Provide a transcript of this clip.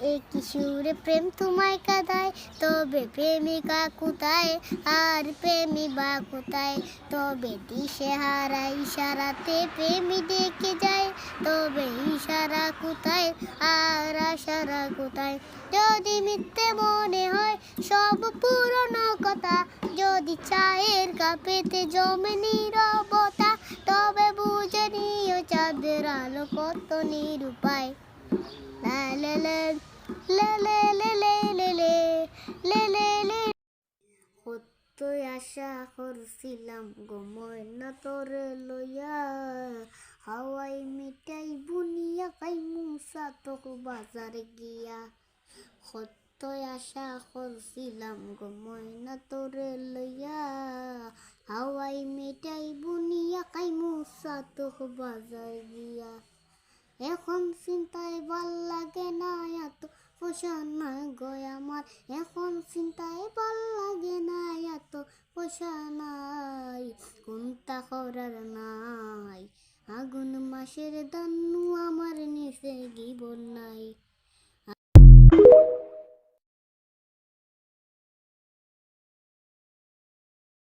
এই কিশোরে প্রেম তোমায় কাদায়, তবে প্রেমিকা কোথায়? আর প্রেমী বা কোথায়? তবে দিশে হারা ইশারাতে প্রেমী ডেকে যায়, তবে ইশারা কোথায়? আর আশারা কোথায়? যদি মিথ্যে মনে হয়, সব পুরনো কথা। যদি চায়ের কাপেতে জমে নীরবতা, তবে বুঝে নিও চাঁদের আলো কত নিরুপায়। কতই আশা করছিলাম গো ময়না তোরে লইয়া। হাওয়াই মিঠাই বুনিয়া খাই মুসা তোক বাজারে গিয়া। কতই আশা করছিলাম গো ময়না তোরে লইয়া। হাওয়াই মিঠাই বুনিয়া খাই মুসা তোক বাজারে গিয়া। এখন চিন্তায় ভালো পয়সা নাই গয় আমার। এখন চিন্তায় ভালো লাগে না, এত পয়সা নাই, কোনটা করার নাই। আগুন মাসের দান্নু আমার নিচে গিবন নাই।